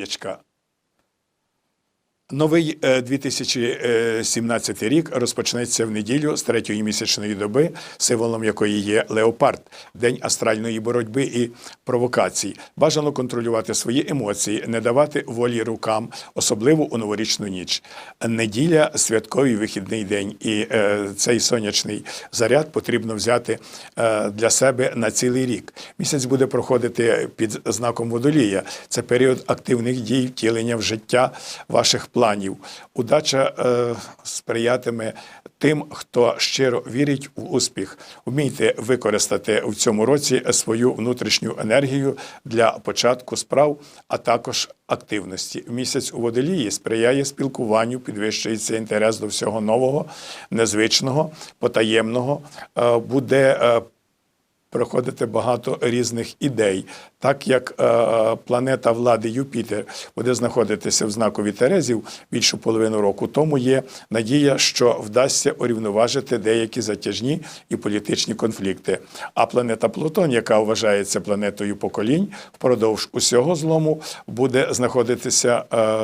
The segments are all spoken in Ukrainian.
Здоров'ячка! Новий е, 2017 рік розпочнеться в неділю з третьої місячної доби, символом якої є леопард, день астральної боротьби і провокацій. Бажано контролювати свої емоції, не давати волі рукам, особливо у новорічну ніч. Неділя святковий вихідний день, і е, цей сонячний заряд потрібно взяти е, для себе на цілий рік. Місяць буде проходити під знаком водолія. Це період активних дій, втілення в життя ваших планів. Удача е, сприятиме тим, хто щиро вірить у успіх. Вмійте використати в цьому році свою внутрішню енергію для початку справ, а також активності. Місяць у водолії сприяє спілкуванню, підвищується інтерес до всього нового, незвичного, потаємного. Е, буде е, проходити багато різних ідей, так як е, планета влади Юпітер буде знаходитися в знакові Терезів більшу половину року. Тому є надія, що вдасться урівноважити деякі затяжні і політичні конфлікти. А планета Плутон, яка вважається планетою поколінь, впродовж усього злому буде знаходитися е,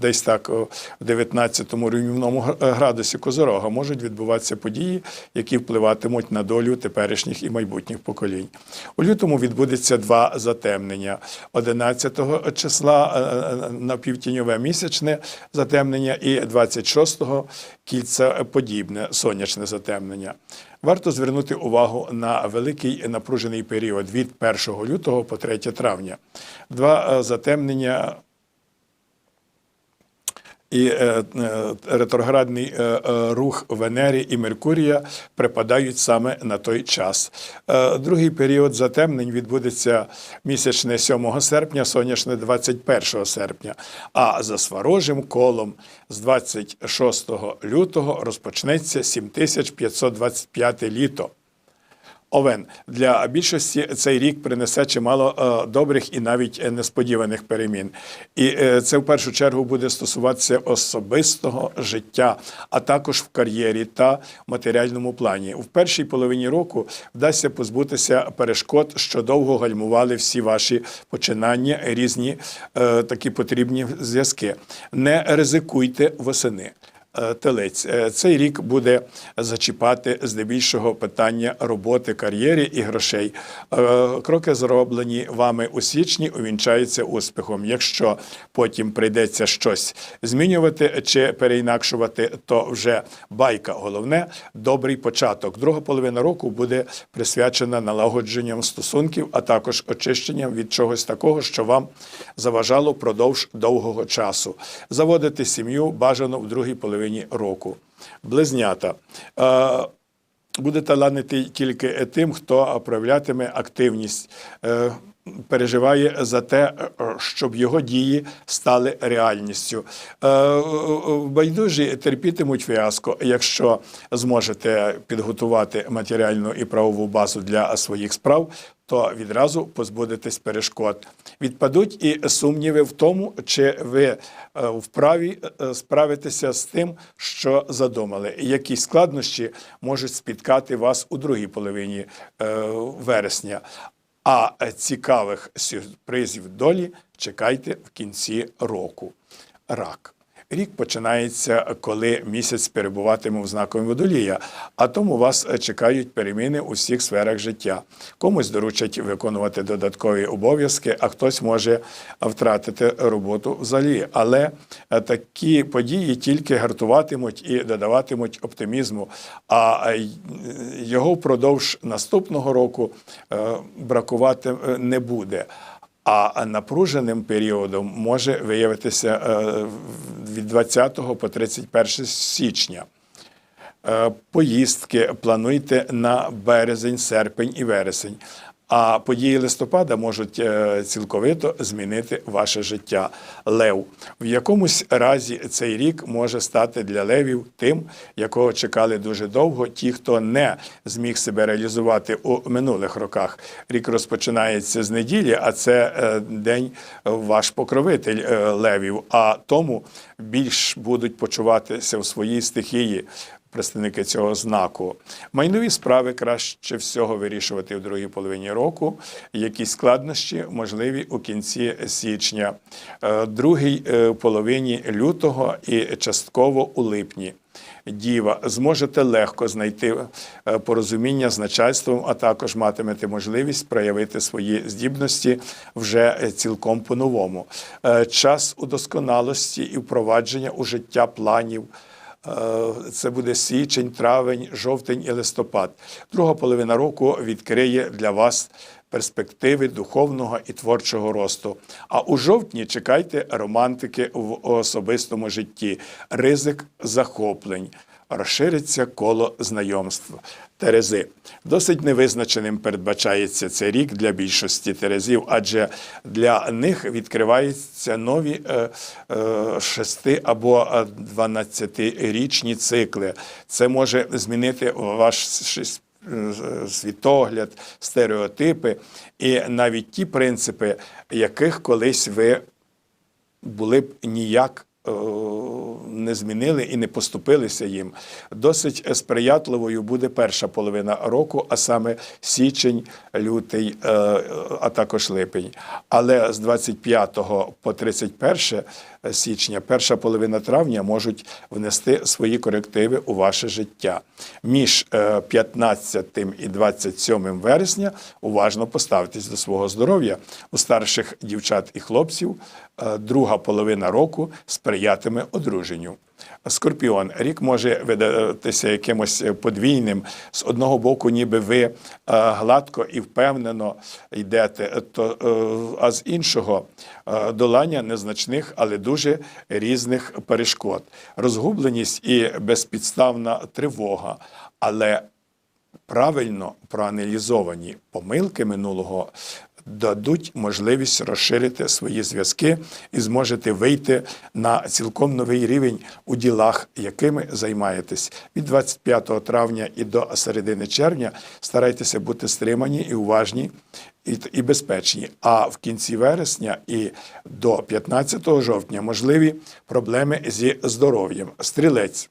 десь так в 19-му рівному градусі Козорога. Можуть відбуватися події, які впливатимуть на долю теперішніх і майбутніх поколінь. У лютому відбудеться два затемнення. 11 числа е, е, напівтіньове місячне затемнення і 26-го кільцеподібне сонячне затемнення. Варто звернути увагу на великий напружений період від 1 лютого по 3 травня. Два е, затемнення і е, е, ретроградний е, рух Венері і Меркурія припадають саме на той час. Другий період затемнень відбудеться місячне 7 серпня, сонячне 21 серпня. А за сварожим колом з 26 лютого розпочнеться 7525 літо. Овен для більшості цей рік принесе чимало е, добрих і навіть е, несподіваних перемін. І е, це в першу чергу буде стосуватися особистого життя, а також в кар'єрі та матеріальному плані. В першій половині року вдасться позбутися перешкод, що довго гальмували всі ваші починання, різні такі потрібні зв'язки. Не ризикуйте восени. Е, Телець Е, цей рік буде зачіпати здебільшого питання роботи, кар'єри і грошей. Е, Кроки, зроблені вами у січні, увінчаються успіхом. Якщо потім прийдеться щось змінювати чи переінакшувати, то вже байка. Головне добрий початок. Друга половина року буде присвячена налагодженням стосунків, а також очищенням від чогось такого, що вам заважало впродовж довгого часу. Заводити сім'ю бажано в другій половині року. Близнята. Е, буде таланити тільки тим, хто проявлятиме активність. Переживає за те, е, щоб його дії стали реальністю. Е, е, Байдужі терпітимуть фіаско, якщо зможете підготувати матеріальну і правову базу для своїх справ, то відразу позбудетесь перешкод. Відпадуть і сумніви в тому, чи ви вправі справитися з тим, що задумали, які складнощі можуть спіткати вас у другій половині вересня. А цікавих сюрпризів долі чекайте в кінці року. Рак. Рік починається, коли місяць перебуватиме в знакові водолія, а тому вас чекають переміни у всіх сферах життя. Комусь доручать виконувати додаткові обов'язки, а хтось може втратити роботу взагалі. Але е, такі події тільки гартуватимуть і додаватимуть оптимізму. А е, його впродовж наступного року е, бракувати е, не буде. А напруженим періодом може виявитися е, від 20 по 31 січня. Е, Поїздки плануйте на березень, серпень і вересень. А події листопада можуть е, цілковито змінити ваше життя. Лев в якомусь разі цей рік може стати для левів тим, якого чекали дуже довго. Ті, хто не зміг себе реалізувати у минулих роках. Рік розпочинається з неділі, а це е, день е, ваш покровитель левів. А тому більш будуть почуватися в своїй стихії, представники цього знаку. Майнові справи краще всього вирішувати в другій половині року. Якісь складнощі можливі у кінці січня, е, другій е, половині лютого і частково у липні. Діва, зможете легко знайти е, порозуміння з начальством, а також матимете можливість проявити свої здібності вже цілком по-новому. Час удосконалості і впровадження у життя планів. Е, Це буде січень, травень, жовтень і листопад. Друга половина року відкриє для вас перспективи духовного і творчого росту. А у жовтні чекайте романтики в особистому житті, ризик захоплень. Розшириться коло знайомств. Терези досить невизначеним передбачається цей рік для більшості терезів, адже для них відкриваються нові е, е, шести або дванадцятирічні цикли. Це може змінити ваш е, світогляд, стереотипи і навіть ті принципи, яких колись ви були б ніяк е, не змінили і не поступилися їм. Досить сприятливою буде перша половина року, а саме січень, лютий, е, а також липень. Але з 25 по 31 січня, перша половина травня можуть внести свої корективи у ваше життя. Між е, 15 і 27 вересня уважно поставтесь до свого здоров'я. У старших дівчат і хлопців е, друга половина року сприятиме одруженню. Скорпіон, рік може видатися якимось подвійним. З одного боку, ніби ви е, гладко і впевнено йдете, то, е, а з іншого е, долання незначних, але дуже різних перешкод. Розгубленість і безпідставна тривога. Але правильно проаналізовані помилки минулого дадуть можливість розширити свої зв'язки і зможете вийти на цілком новий рівень у ділах, якими займаєтесь. Від 25 травня і до середини червня старайтеся бути стримані і уважні. І, безпечні. А в кінці вересня і до 15 жовтня можливі проблеми зі здоров'ям. Стрілець.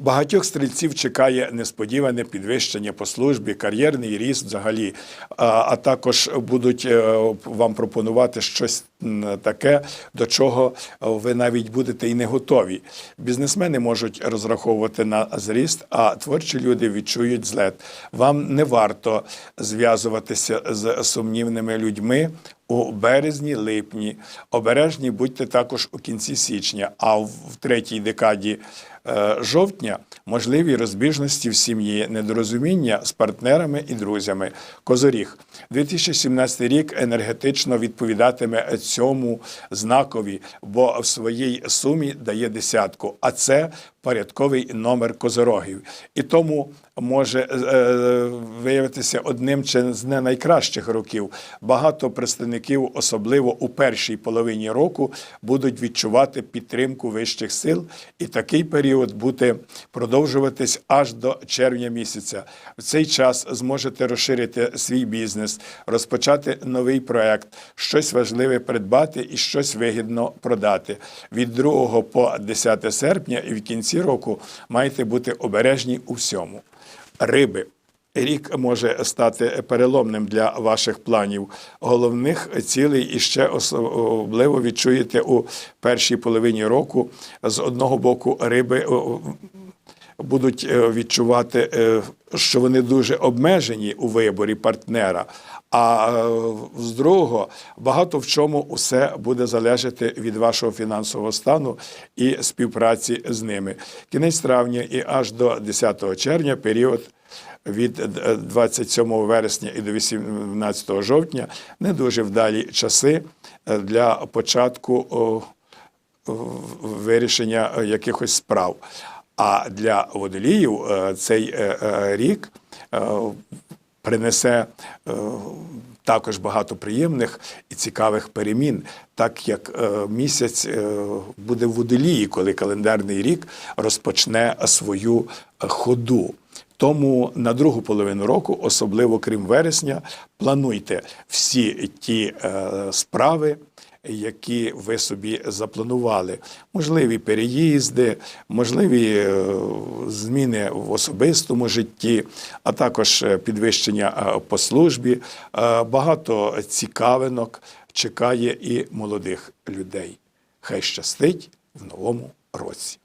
Багатьох стрільців чекає несподіване підвищення по службі, кар'єрний ріст взагалі, а, також будуть е, вам пропонувати щось таке, до чого ви навіть будете і не готові. Бізнесмени можуть розраховувати на зріст, а творчі люди відчують злет. Вам не варто зв'язуватися з сумнівними людьми. У березні, липні обережні будьте також у кінці січня, а в третій декаді е, жовтня можливі розбіжності в сім'ї, недорозуміння з партнерами і друзями. Козоріг 2017 рік енергетично відповідатиме цьому знакові, бо в своїй сумі дає десятку. А це порядковий номер козорогів. І тому може е, виявитися одним чи з не найкращих років. Багато представників, особливо у першій половині року, будуть відчувати підтримку вищих сил, і такий період буде продовжуватись аж до червня місяця. В цей час зможете розширити свій бізнес, розпочати новий проект, щось важливе придбати і щось вигідно продати. Від 2 по 10 серпня і в кінці року маєте бути обережні у всьому. Риби. Рік може стати переломним для ваших планів. Головних цілей і ще особливо відчуєте у першій половині року. З одного боку, риби будуть е, відчувати, е, що вони дуже обмежені у виборі партнера. А е, з другого багато в чому усе буде залежати від вашого фінансового стану і співпраці з ними. Кінець травня і аж до 10 червня період. Від 27 вересня і до 18 жовтня не дуже вдалі часи для початку вирішення якихось справ. А для водоліїв е, цей е, е, рік принесе також багато приємних і цікавих перемін, так як місяць буде в водолії, коли календарний рік розпочне свою ходу. Тому на другу половину року, особливо крім вересня, плануйте всі ті справи, які ви собі запланували. Можливі переїзди, можливі е, зміни в особистому житті, а також е, підвищення е, по службі. Багато цікавинок чекає і молодих людей. Хай щастить в новому році.